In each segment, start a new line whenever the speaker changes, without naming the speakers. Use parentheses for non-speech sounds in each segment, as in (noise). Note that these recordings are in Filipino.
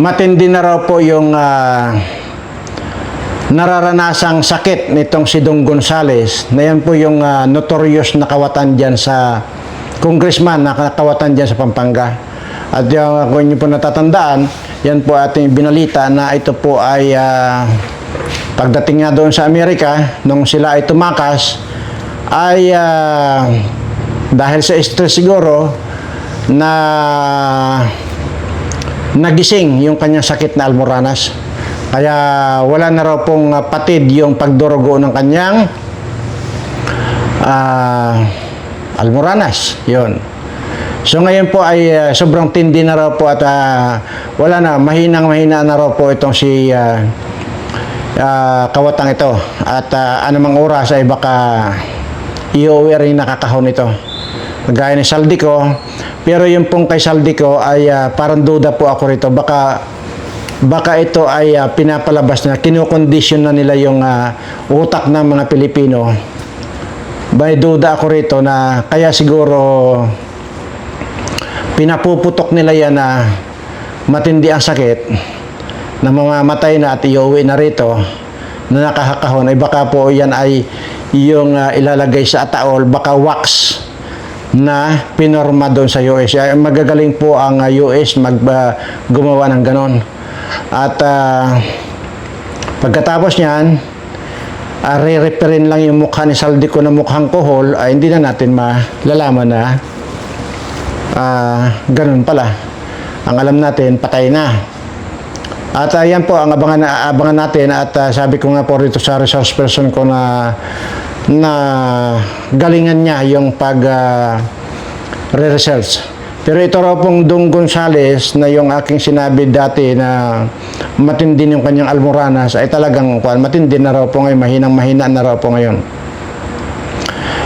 matindi na raw po yung ah, nararanasang sakit nitong si Dong Gonzales na yan po yung ah, notorious na kawatan dyan sa congressman na kawatan dyan sa Pampanga. At yung, kung inyo po natatandaan, yan po ating binalita na ito po ay ah, pagdating nga doon sa Amerika, nung sila ay tumakas, ay ah, dahil sa stress siguro na nagising yung kanyang sakit na almoranas. Kaya wala na raw pong ah, patid yung pagdurugo ng kanyang ah, almoranas. Yun. So ngayon po ay ah, sobrang tindi na raw po at ah, wala na, mahinang mahina na raw po itong si ah, ah, kawatang ito. At ah, anumang oras ay baka iuwi rin nakakahon ito. Gaya ni Saldico. Pero yung pong kay Saldico ay ah, parang duda po ako rito. Baka baka ito ay ah, pinapalabas na kinokondisyon na nila yung ah, utak ng mga Pilipino. May duda ako rito na kaya siguro pinapuputok nila yan na matindi ang sakit na mamamatay na at iuwi na rito na nakakahon ay baka po yan ay yung ah, ilalagay sa ataol baka wax na pinorma doon sa US. Magagaling po ang ah, US mag ah, gumawa ng ganon. At ah, pagkatapos niyan, uh, re-referin lang yung mukha ni Saldico na mukhang kohol, ay hindi na natin malalaman na ah, ganun pala. Ang alam natin, patay na. At uh, yan po ang abangan, abangan natin at ah, sabi ko nga po rito sa resource person ko na na galingan niya yung pag ah, re-research. Pero ito raw pong Dong Gonzales na yung aking sinabi dati na matindi yung kanyang almoranas ay talagang kuan matindi na raw po ngayon, mahinang mahina na raw po ngayon.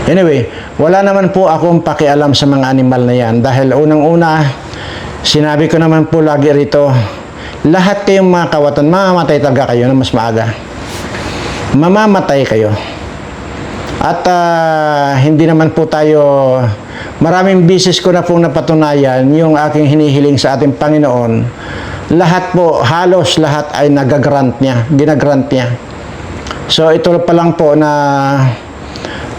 Anyway, wala naman po akong pakialam sa mga animal na yan dahil unang-una, sinabi ko naman po lagi rito, lahat kayong mga kawatan, mamamatay talaga kayo na mas maaga. Mamamatay kayo. At ah, hindi naman po tayo, maraming bisis ko na pong napatunayan yung aking hinihiling sa ating Panginoon. Lahat po, halos lahat ay nagagrant niya, ginagrant niya. So ito pa lang po na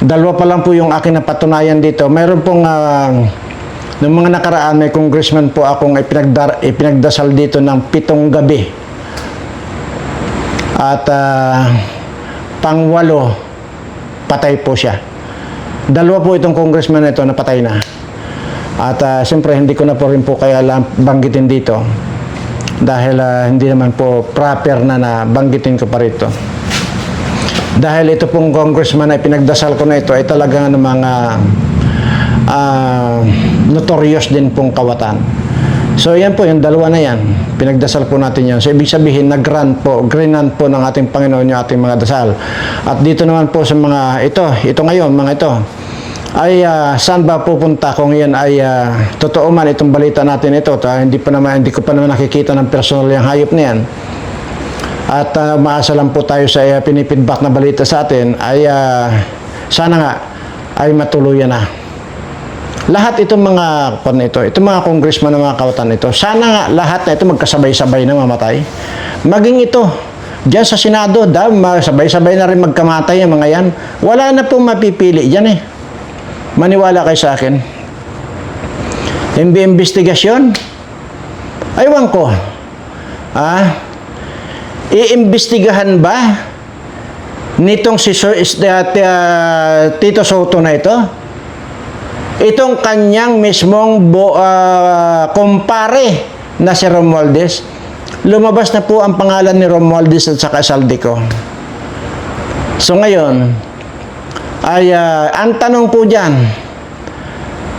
dalawa pa lang po yung aking napatunayan dito. Mayroon pong ah, Noong mga nakaraan, may congressman po akong ipinagdar, ipinagdasal dito ng pitong gabi. At ah, pangwalo, patay po siya. Dalawa po itong congressman na ito na patay na. At ah, siyempre, hindi ko na po rin po kaya lang banggitin dito. Dahil ah, hindi naman po proper na na banggitin ko pa rito. Dahil ito pong congressman na pinagdasal ko na ito ay talagang ano, mga ah, notorious din pong kawatan. So yan po, yung dalawa na yan. Pinagdasal po natin yan. So ibig sabihin, nag-grant po, grinan po ng ating Panginoon yung ating mga dasal. At dito naman po sa mga ito, ito ngayon, mga ito, ay ah, saan ba pupunta kung yan ay ah, totoo man itong balita natin ito. Ta, hindi, pa naman, hindi ko pa naman nakikita ng personal yung hayop na yan. At ah, maasa lang po tayo sa uh, pinipidback na balita sa atin ay ah, sana nga ay matuluyan na. Lahat itong mga kon ito, itong mga congressman ng mga kawatan ito, sana nga lahat na ito magkasabay-sabay na mamatay. Maging ito, diyan sa Senado, da, ma- sabay-sabay na rin magkamatay ang mga yan. Wala na pong mapipili diyan eh. Maniwala kayo sa akin. MB investigasyon? Aywan ko. Ah, iimbestigahan ba nitong si Sir, uh, Tito Soto na ito? Itong kanyang mismong bo, ah, kumpare na si Romualdez. Lumabas na po ang pangalan ni Romualdez at saka Saldico. So ngayon, ay ah, ang tanong po dyan,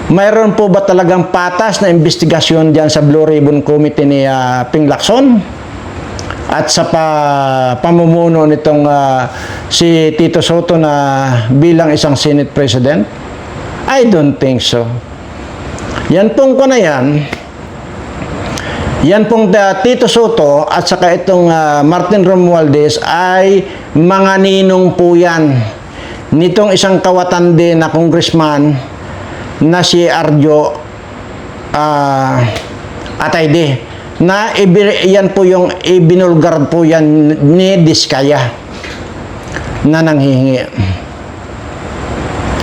mayroon po ba talagang patas na investigasyon dyan sa Blue Ribbon Committee ni ah, Ping Lacson? At sa pa, pamumuno nitong ah, si Tito Soto na bilang isang Senate President? I don't think so. Yan pong ko na yan, yan pong uh, Tito Soto at saka itong ah, Martin Romualdez ay mga ninong po yan nitong isang kawatan din na congressman na si Arjo uh, Atayde. na yan po yung ibinulgar po yan ni Diskaya na nanghihingi.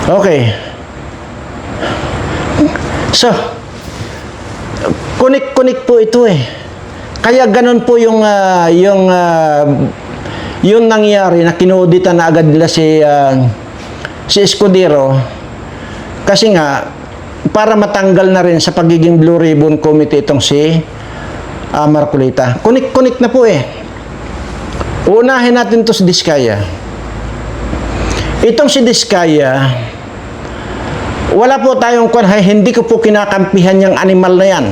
Okay. So, kunik-kunik po ito eh. Kaya ganun po yung ah, yung ah, yung nangyari na kinuditan na agad nila si ah, si Escudero kasi nga para matanggal na rin sa pagiging Blue Ribbon Committee itong si ah, Marcolita. Kunik-kunik na po eh. Unahin natin to si Diskaya. Itong si Diskaya, wala po tayong kwan, hindi ko po kinakampihan yung animal na yan.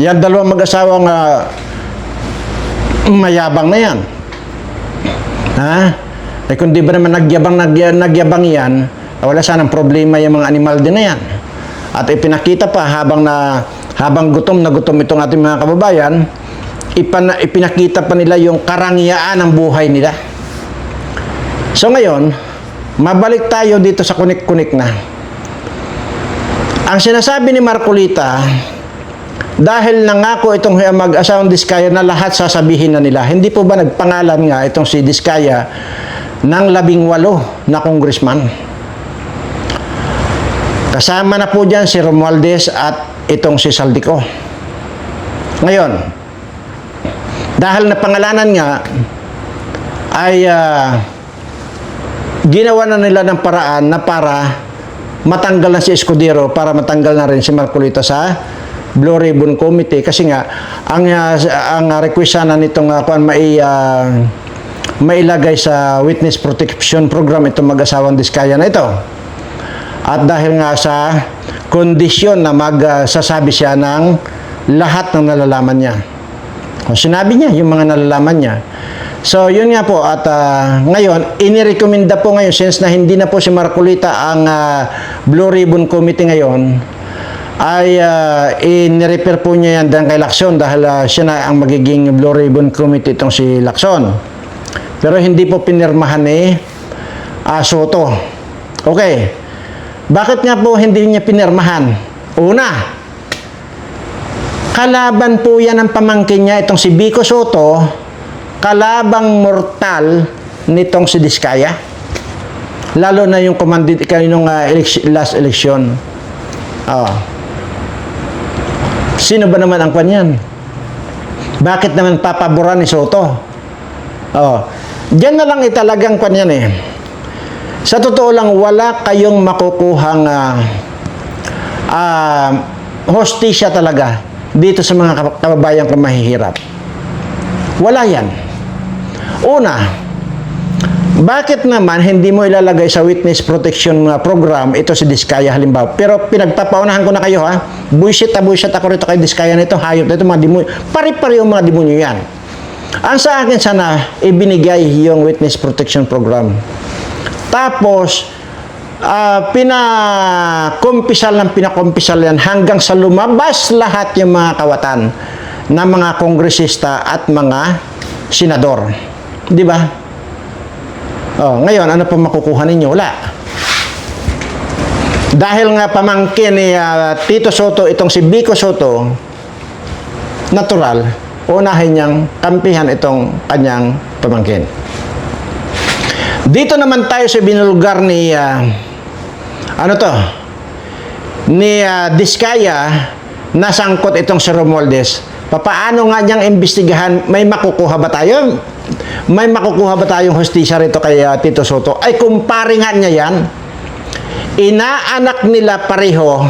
Yan dalawang mag-asawang ah, mayabang na yan. Ha? Eh kung di ba naman nagyabang, nagya- nagyabang yan, wala sanang problema yung mga animal din na yan. At ipinakita pa habang na habang gutom na gutom itong ating mga kababayan, ipana, ipinakita pa nila yung karangyaan ng buhay nila. So ngayon, mabalik tayo dito sa kunik-kunik na. Ang sinasabi ni Marcolita, dahil nangako itong mag-asawang Diskaya na lahat sasabihin na nila, hindi po ba nagpangalan nga itong si Diskaya ng labing walo na congressman? Kasama na po dyan si Romualdez at itong si Saldico. Ngayon, dahil napangalanan nga, ay ah, ginawa na nila ng paraan na para matanggal na si Escudero para matanggal na rin si Marcolita sa Blue Ribbon Committee kasi nga ang uh, ang request sana nitong uh, kuan mai uh, mailagay sa witness protection program itong mag-asawang Diskaya na ito. At dahil nga sa kondisyon na magsasabi siya ng lahat ng nalalaman niya. O, Sinabi niya yung mga nalalaman niya. So, yun nga po. At ah, ngayon, inirekomenda po ngayon, since na hindi na po si Marcolita ang ah, Blue Ribbon Committee ngayon, ay uh, inirepair po niya yan kay Lacson dahil ah, siya na ang magiging Blue Ribbon Committee itong si Lacson. Pero hindi po pinirmahan ni ah, Soto. Okay. Bakit nga po hindi niya pinirmahan? Una, kalaban po yan ng pamangkin niya itong si Bico Soto, kalabang mortal nitong si Diskaya. Lalo na yung commanded kanong uh, last election. Oh. Sino ba naman ang kanyan? Bakit naman papaboran ni Soto? Oh. Diyan na lang italagang kanyan eh. Sa totoo lang, wala kayong makukuhang ah, ah, hostisya talaga dito sa mga kab- kababayan ko mahihirap. Wala yan. Una, bakit naman hindi mo ilalagay sa witness protection uh, program ito si Diskaya halimbawa? Pero pinagpapaunahan ko na kayo ha. Bullshit na bullshit ako rito kay Diskaya nito. Hayop na ito mga demonyo. Pari-pari yung mga demonyo yan. Ang sa akin sana ibinigay yung witness protection program. Tapos ah pinakumpisal ng pinakumpisal yan hanggang sa lumabas lahat yung mga kawatan ng mga kongresista at mga senador. Di ba? Oh, ngayon, ano pa makukuha ninyo? Wala. Dahil nga pamangkin ni ah, Tito Soto, itong si Bico Soto, natural, unahin niyang kampihan itong kanyang pamangkin. Dito naman tayo sa binulgar ni, ah, ano to, ni ah, Diskaya, nasangkot itong si Romualdez. Papaano nga niyang imbestigahan, may makukuha ba tayo? May makukuha ba tayong hostisya rito kay ah, Tito Soto? Ay, kumpare nga niya yan. Inaanak nila pareho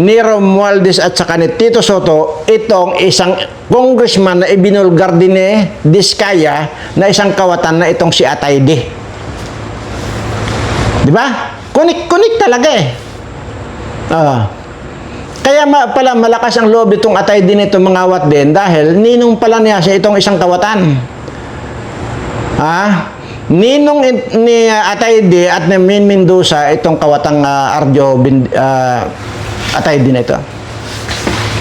ni Romualdez at saka ni Tito Soto itong isang congressman na ibinulgar din ni Diskaya na isang kawatan na itong si Atayde. Di ba? Kunik-kunik talaga eh. Ah. Kaya ma- pala malakas ang loob itong atay din itong mga awat dahil ninong pala niya siya itong isang kawatan. Ha? Ninong in- ni uh, Atay di at ni Min Mendoza itong kawatang uh, Arjo bin, uh, Atay din ito.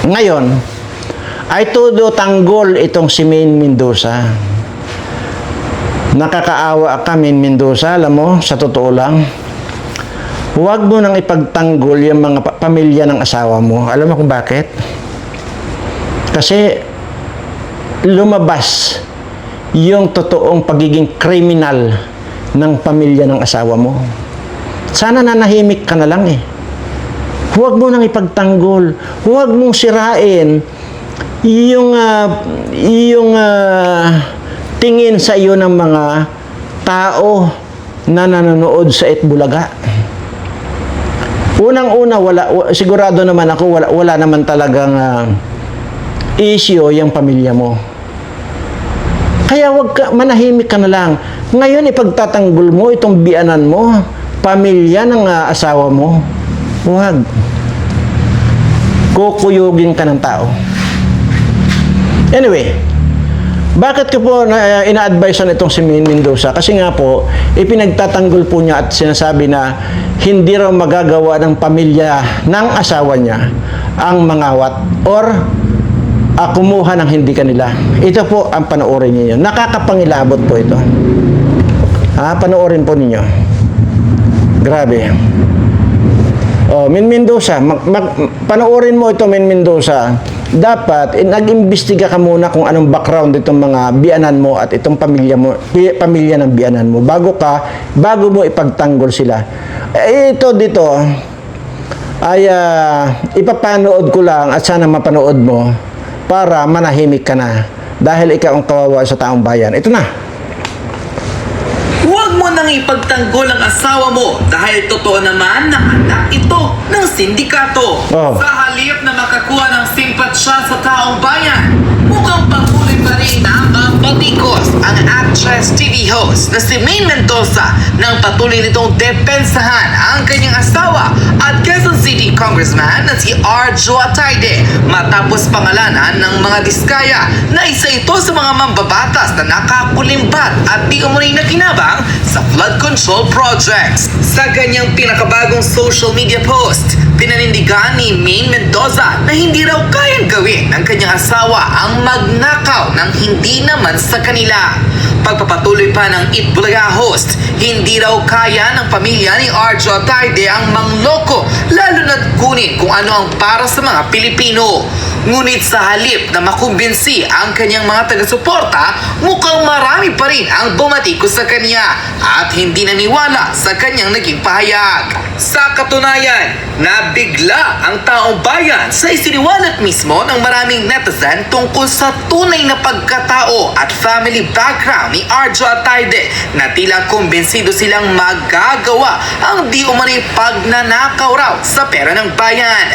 Ngayon, ay todo tanggol itong si Min Mendoza. Nakakaawa ka Min Mendoza, alam mo, sa totoo lang. Huwag mo nang ipagtanggol yung mga pa- pamilya ng asawa mo. Alam mo kung bakit? Kasi lumabas yung totoong pagiging kriminal ng pamilya ng asawa mo. Sana nanahimik ka na lang eh. Huwag mo nang ipagtanggol. Huwag mong sirain yung ah, yung ah, tingin sa iyo ng mga tao na nanonood sa Itbulaga. Unang-una wala wa- sigurado naman ako wala wala naman talagang ah, issue yung pamilya mo. Kaya wag ka, manahimik ka na lang. Ngayon, ipagtatanggol mo itong bianan mo, pamilya ng ah, asawa mo. Huwag. Kukuyugin ka ng tao. Anyway, bakit ko po na, uh, ina-advise itong si Mendoza? Kasi nga po, ipinagtatanggol po niya at sinasabi na hindi raw magagawa ng pamilya ng asawa niya ang mangawat or ah, kumuha ng hindi kanila. Ito po ang panoorin ninyo. Nakakapangilabot po ito. Ha, panoorin po ninyo. Grabe. Oh, Min Mendoza, mag, mag- panoorin mo ito Min Mendoza. Dapat eh, nag-imbestiga ka muna kung anong background itong mga bianan mo at itong pamilya mo, pamilya ng bianan mo bago ka bago mo ipagtanggol sila. Eh, ito dito ay ah, ipapanood ko lang at sana mapanood mo para manahimik ka na dahil ikaw ang kawawa sa taong bayan. Ito na.
Mo nang ipagtanggol ang asawa mo dahil totoo naman na anak ito ng sindikato.
Oh.
Sa halip na makakuha ng simpatsya sa taong bayan, mukhang patuloy pa rin na ang batikos ang actress TV host na si Maine Mendoza nang patuloy nitong depensahan ang kanyang asawa at Quezon City Congressman na si Arjo Atayde matapos pangalanan ng mga diskaya na isa ito sa mga mambabatas na nakakulimbat at di umuray na kinabang sa flood control projects. Sa kanyang pinakabagong social media post, pinanindigan ni Maine Mendoza na hindi raw kayang gawin ng kanyang asawa ang magnakaw ng hindi naman sa kanila. Pagpapatuloy pa ng Itbulaga host, hindi raw kaya ng pamilya ni Arjo Atayde ang mangloko lalo na't kunin kung ano ang para sa mga Pilipino. Ngunit sa halip na makumbinsi ang kanyang mga taga-suporta, mukhang marami pa rin ang bumatikos sa kanya at hindi naniwala sa kanyang naging pahayag. Sa katunayan, nabigla ang taong bayan sa isiniwalat mismo ng maraming netizen tungkol sa tunay na pagkatao at family background ni Arjo Atayde na tila kumbinsido silang magagawa ang di umani pagnanakaw raw sa pera ng bayan.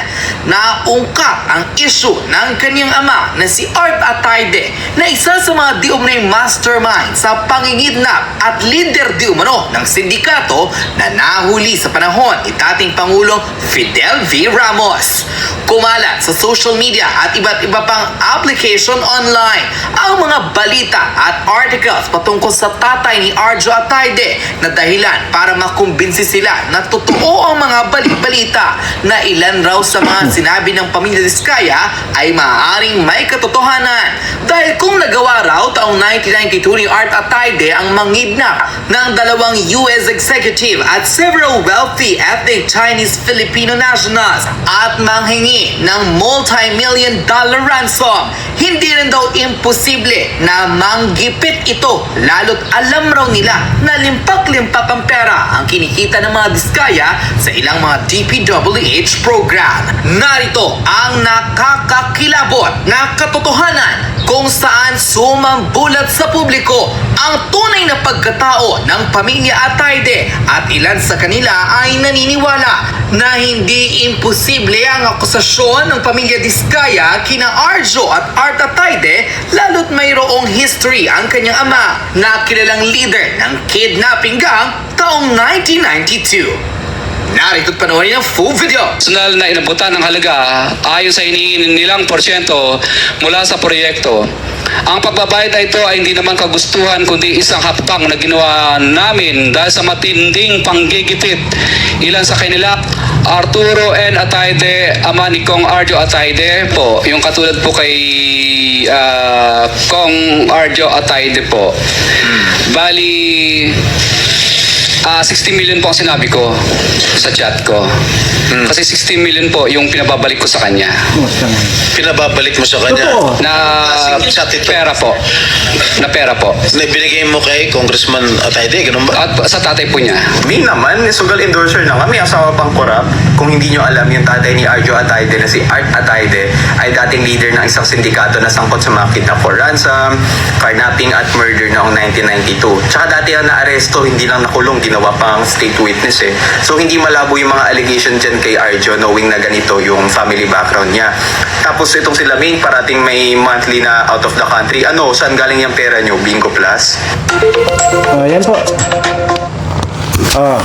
Naungkat ang issue ng kanyang ama na si Art Atayde na isa sa mga di umani mastermind sa pangingidnap at leader di umano ng sindikato na nahuli sa panahon ni dating Pangulong Fidel V. Ramos. Kumalat sa social media at iba't iba pang application online ang mga balita at articles patungkol sa tatay ni Arjo Atayde na dahilan para makumbinsi sila na totoo ang mga bali-balita na ilan raw sa mga (clears throat) sinabi ng pamilya Diskaya ay maaaring may katotohanan dahil kung nagawa raw taong 1992 ni Art Atayde ang mangidnap ng dalawang US executive at several wealthy ethnic Chinese Filipino nationals at manghingi ng multi-million dollar ransom, hindi rin daw imposible na manggipit ito lalo't alam raw nila na limpak-limpak ang pera ang kinikita ng mga diskaya sa ilang mga DPWH program. Narito ang nakakakilabot na katotohanan kung saan sumambulat sa publiko ang tunay na pagkatao ng pamilya Atayde at ilan sa kanila ay naniniwala na hindi imposible ang akusasyon ng pamilya Diskaya kina Arjo at Art Atayde lalo't mayroong history ang kanyang ama na kilalang leader ng kidnapping gang taong 1992. Narito't panoorin ang full video.
personal na inabutan ng halaga ayon sa hinihingi nilang porsyento mula sa proyekto. Ang pagbabayad na ito ay hindi naman kagustuhan kundi isang hakbang na ginawa namin dahil sa matinding panggigipit. Ilan sa kanila, Arturo N. Atayde, ama ni Kong Arjo Atayde po. Yung katulad po kay ah, Kong Arjo Atayde po. Bali, Ah, 60 million po ang sinabi ko sa chat ko. Kasi 60 million po yung pinababalik ko sa kanya.
Pinababalik mo sa kanya.
Totoo.
Na
Kasing chat ito.
pera po. Na pera po.
Na binigay mo kay Congressman Atayde, ganun ba?
At sa tatay po niya.
Me naman, sugal endorser na kami, asawa pang korap. Kung hindi nyo alam, yung tatay ni Arjo Atayde na si Art Atayde ay dating leader ng isang sindikato na sangkot sa mga kidnap for ransom, carnapping at murder noong 1992. Tsaka dati ang naaresto, hindi lang nakulong, ginawa pang state witness eh. So hindi malabo yung mga allegation dyan kay Arjo knowing na ganito yung family background niya. Tapos itong sila main parating may monthly na out of the country. Ano, saan galing yung pera nyo? Bingo Plus?
Oh, yan po. Oh.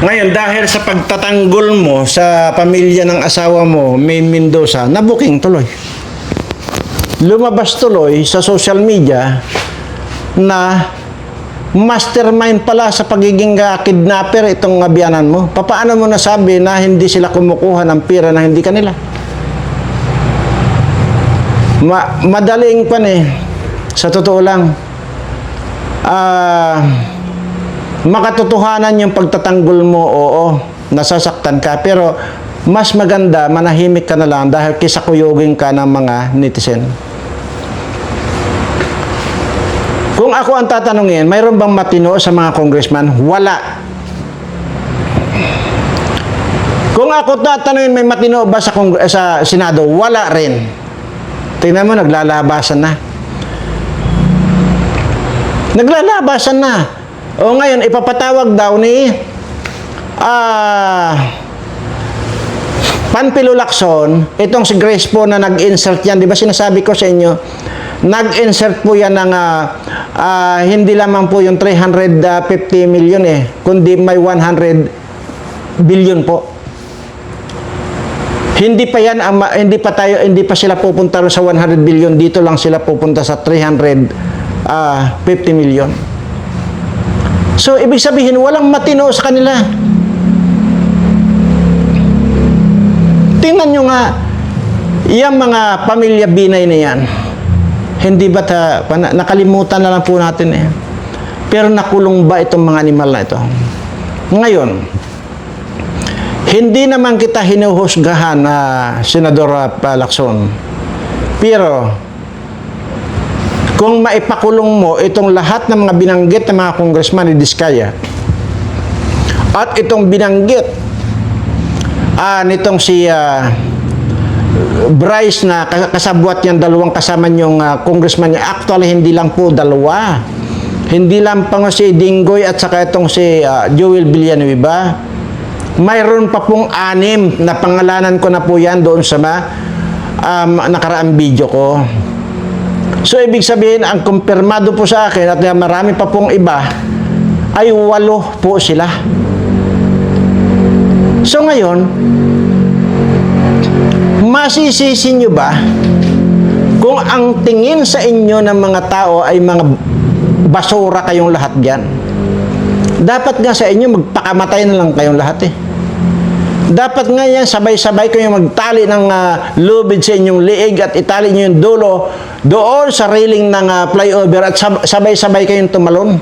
Ngayon, dahil sa pagtatanggol mo sa pamilya ng asawa mo, Main Mendoza, nabuking tuloy. Lumabas tuloy sa social media na mastermind pala sa pagiging ah, kidnapper itong abiyanan mo. Papaano mo nasabi na hindi sila kumukuha ng pera na hindi kanila? Ma madaling pan eh. Sa totoo lang. Ah, makatotohanan yung pagtatanggol mo, oo, nasasaktan ka, pero mas maganda, manahimik ka na lang dahil kisakuyugin ka ng mga netizen. Kung ako ang tatanungin, mayroon bang matino sa mga congressman? Wala. Kung ako tatanungin, may matino ba sa, Congre- sa Senado? Wala rin. Tingnan mo, naglalabasan na. Naglalabasan na. O ngayon, ipapatawag daw ni ah Panpilo Lacson, itong si Grace po na nag-insert yan, di ba sinasabi ko sa inyo, nag-insert po yan ng ah, ah, hindi lamang po yung 350 million eh, kundi may 100 billion po. Hindi pa yan ang hindi pa tayo hindi pa sila pupunta sa 100 billion dito lang sila pupunta sa 350 million. So ibig sabihin walang matino sa kanila. Tingnan nyo nga yung mga pamilya binay na yan. Hindi ba ta, nakalimutan na lang po natin eh. Pero nakulong ba itong mga animal na ito? Ngayon, hindi naman kita hinuhusgahan na Senador uh. Pero, kung maipakulong mo itong lahat ng mga binanggit ng mga congressman ni Diskaya at itong binanggit ah, nitong si ah, Bryce na kas- kasabwat niyang dalawang kasama niyong ah, congressman niya. Actually, hindi lang po dalawa. Hindi lang pa si Dingoy at saka itong si ah, Joel Villanueva. Mayroon pa pong anim na pangalanan ko na po yan doon sa ma, um, nakaraang video ko. So, ibig sabihin, ang kumpirmado po sa akin at marami pa pong iba ay walo po sila. So, ngayon, masisisi nyo ba kung ang tingin sa inyo ng mga tao ay mga basura kayong lahat dyan? Dapat nga sa inyo, magpakamatay na lang kayong lahat eh. Dapat nga yan, sabay-sabay kayong magtali ng uh, lubid sa inyong liig at itali nyo yung dulo doon sa railing ng ah, flyover at sab- sabay-sabay kayong tumalon.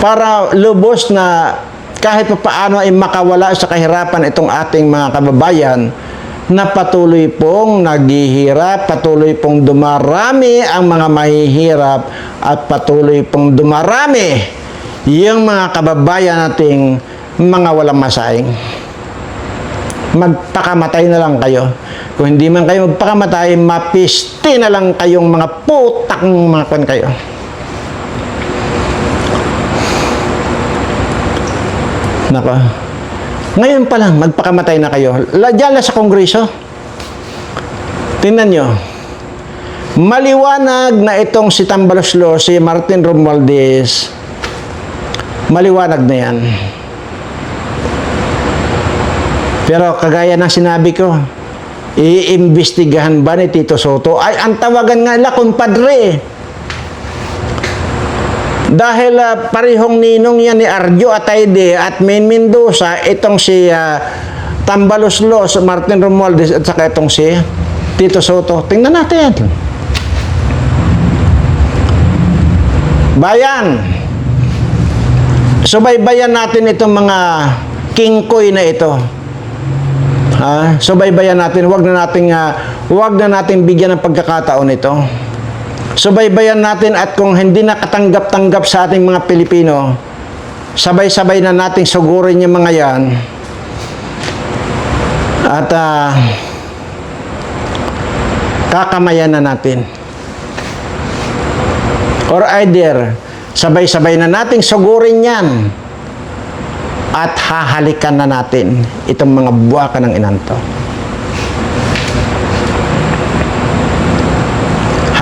Para lubos na kahit pa paano ay makawala sa kahirapan itong ating mga kababayan na patuloy pong naghihirap, patuloy pong dumarami ang mga mahihirap at patuloy pong dumarami yung mga kababayan nating mga walang masaing. Magpakamatay na lang kayo. Kung hindi man kayo magpakamatay, mapiste na lang kayong mga putak mga kwan kayo. Nako. Ngayon pa lang, magpakamatay na kayo. Diyan lang sa kongreso. Tingnan nyo. Maliwanag na itong si Tambaloslo, si Martin Romualdez, maliwanag na yan. Pero kagaya ng sinabi ko, iimbestigahan ba ni Tito Soto? Ay, ang tawagan nga nila, kumpadre eh. Dahil ah, parehong ninong yan ni Arjo Atayde at Main Mendoza, itong si uh, Tambalos Los, Martin Romualdez at saka itong si Tito Soto. Tingnan natin. Bayan, Subaybayan natin itong mga kingkoy na ito. Ha? Subaybayan natin, wag na nating ah, wag na nating bigyan ng pagkakataon ito. Subaybayan natin at kung hindi nakatanggap-tanggap sa ating mga Pilipino, sabay-sabay na nating sugurin yung mga yan. At ah, kakamayan na natin. Or either, sabay-sabay na nating sugurin yan at hahalikan na natin itong mga buwaka ng inanto.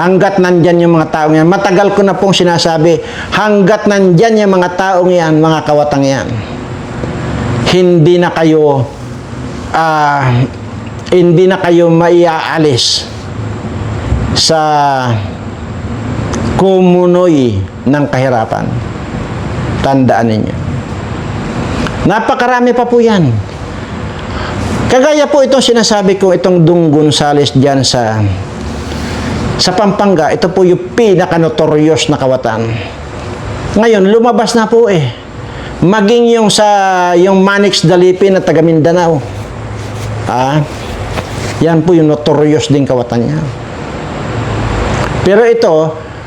Hanggat nandyan yung mga taong yan, matagal ko na pong sinasabi, hanggat nandyan yung mga taong yan, mga kawatang yan, hindi na kayo, ah, hindi na kayo maiaalis sa kumunoy ng kahirapan. Tandaan ninyo. Napakarami pa po yan. Kagaya po itong sinasabi ko, itong Dung Gonzales dyan sa sa Pampanga, ito po yung pinaka-notorious na kawatan. Ngayon, lumabas na po eh. Maging yung sa yung Manix Dalipin na taga Mindanao. Ah, yan po yung notorious din kawatan niya. Pero ito,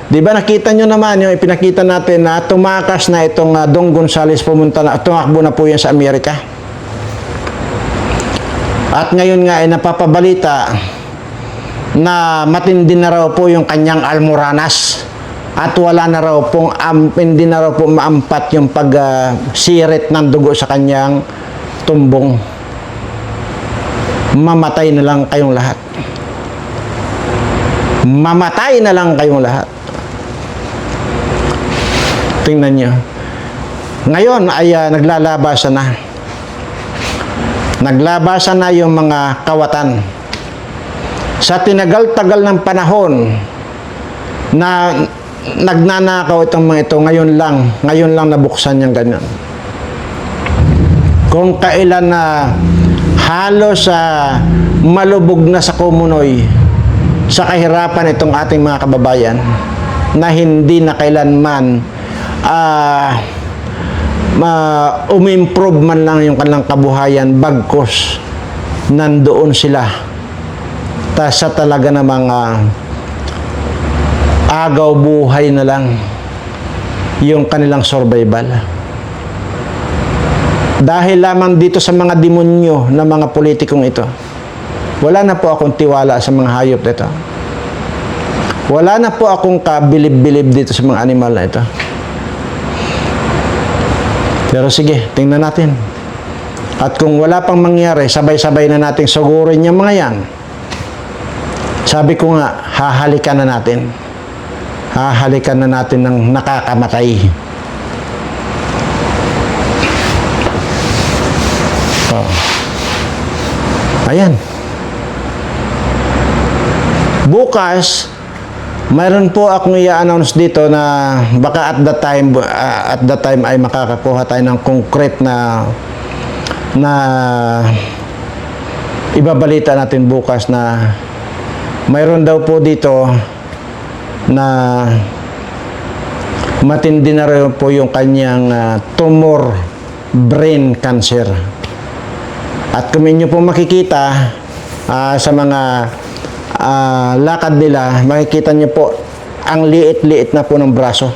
di ba nakita nyo naman yung ipinakita natin na tumakas na itong uh, Dong Gonzales pumunta na, tumakbo na po yan sa Amerika. At ngayon nga ay napapabalita na matindi na raw po yung kanyang almoranas at wala na raw pong um, hindi na raw po maampat yung pag-sirit ng dugo sa kanyang tumbong. Mamatay na lang kayong lahat. Mamatay na lang kayong lahat. Tingnan nyo. Ngayon ay ah, naglalabasan na. Naglabasan na yung mga kawatan. Sa tinagal-tagal ng panahon na nagnanakaw itong mga ito, ngayon lang, ngayon lang nabuksan yung ganyan. Kung kailan na halos sa malubog na sa kumunoy sa kahirapan itong ating mga kababayan na hindi na kailanman ah ma umimprove man lang yung kanilang kabuhayan bagkos nandoon sila ta sa talaga na mga agaw buhay na lang yung kanilang survival dahil lamang dito sa mga demonyo na mga politikong ito wala na po akong tiwala sa mga hayop dito wala na po akong kabilib-bilib dito sa mga animal na ito pero sige, tingnan natin. At kung wala pang mangyari, sabay-sabay na nating sugurin yung mga yan. Sabi ko nga, hahalikan na natin. Hahalikan na natin ng nakakamatay. Oh. Ayan. Bukas, mayroon po akong i-announce dito na baka at that time uh, at that time ay makakakuha tayo ng concrete na na ibabalita natin bukas na mayroon daw po dito na matindi na rin po yung kanyang uh, tumor brain cancer. At kung inyo po makikita ah, sa mga ah, lakad nila, makikita niyo po ang liit-liit na po ng braso.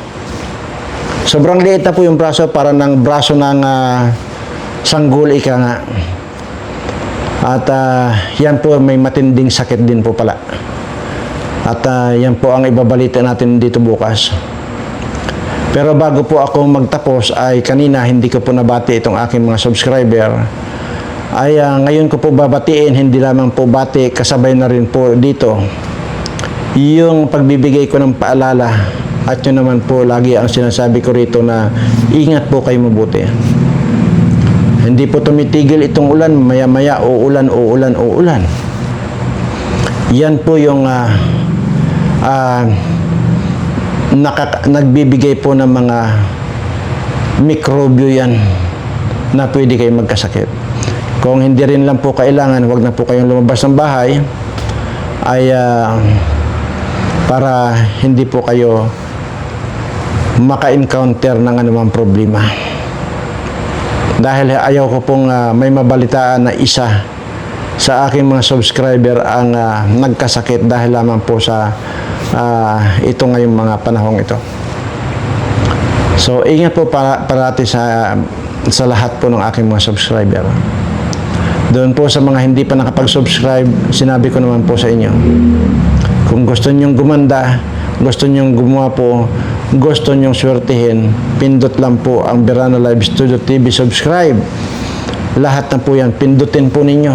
Sobrang liit na po yung braso para ng braso ng ah, sanggol ika nga. At ah, yan po may matinding sakit din po pala. At ah, yan po ang ibabalita natin dito bukas. Pero bago po ako magtapos ay kanina hindi ko po nabati itong aking mga subscriber ay ah, ngayon ko po babatiin hindi lamang po bati kasabay na rin po dito yung pagbibigay ko ng paalala at yun naman po lagi ang sinasabi ko rito na ingat po kayo mabuti hindi po tumitigil itong ulan maya maya uulan uulan uulan yan po yung ah, ah, nakaka- nagbibigay po ng mga mikrobyo yan na pwede kayo magkasakit. Kung hindi rin lang po kailangan, wag na po kayong lumabas ng bahay ay ah, para hindi po kayo maka-encounter ng anumang problema. Dahil ayaw ko pong ah, may mabalitaan na isa sa aking mga subscriber ang ah, nagkasakit dahil lamang po sa ah, ito ngayong mga panahong ito. So, ingat po para, parati sa, sa lahat po ng aking mga subscriber. Doon po sa mga hindi pa nakapag-subscribe, sinabi ko naman po sa inyo, kung gusto nyong gumanda, gusto nyong gumawa po, gusto nyong swertihin, pindot lang po ang Verano Live Studio TV subscribe. Lahat na po yan, pindutin po ninyo.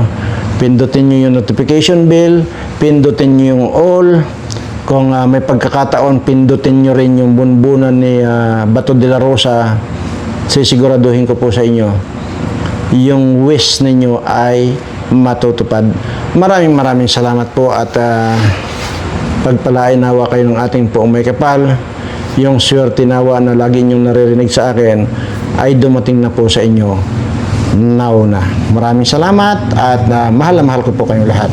Pindutin nyo yung notification bell, pindutin nyo yung all. Kung ah, may pagkakataon, pindutin nyo rin yung bunbunan ni ah, Bato de la Rosa. Sisiguraduhin ko po sa inyo, yung wish ninyo ay matutupad. Maraming maraming salamat po at ah, pagpalain nawa kayo ng ating poong may kapal. Yung swerte nawa na lagi niyong naririnig sa akin ay dumating na po sa inyo now na. Maraming salamat at ah, mahal na mahal ko po kayong lahat.